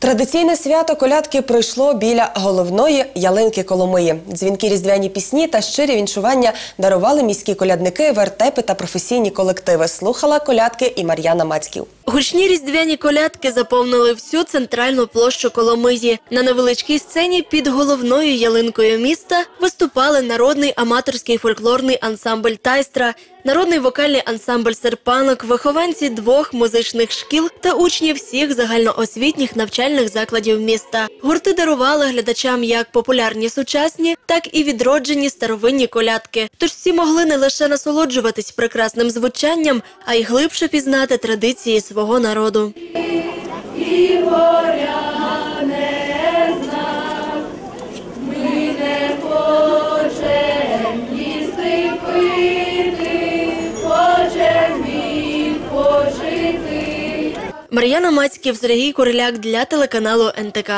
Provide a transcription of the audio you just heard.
Традиційне свято колядки пройшло біля головної ялинки Коломиї. Дзвінки різдвяні пісні та щирі віншування дарували міські колядники, вертепи та професійні колективи. Слухала колядки і Мар'яна Мацьків. Гучні різдвяні колядки заповнили всю центральну площу Коломиї. На невеличкій сцені під головною ялинкою міста виступали народний аматорський фольклорний ансамбль Тайстра, народний вокальний ансамбль Серпанок, вихованці двох музичних шкіл та учні всіх загальноосвітніх навчальних закладів міста. Гурти дарували глядачам як популярні сучасні, так і відроджені старовинні колядки. Тож всі могли не лише насолоджуватись прекрасним звучанням, а й глибше пізнати традиції свого народу. Мар'яна Мацьків, Сергій Куриляк для телеканалу НТК.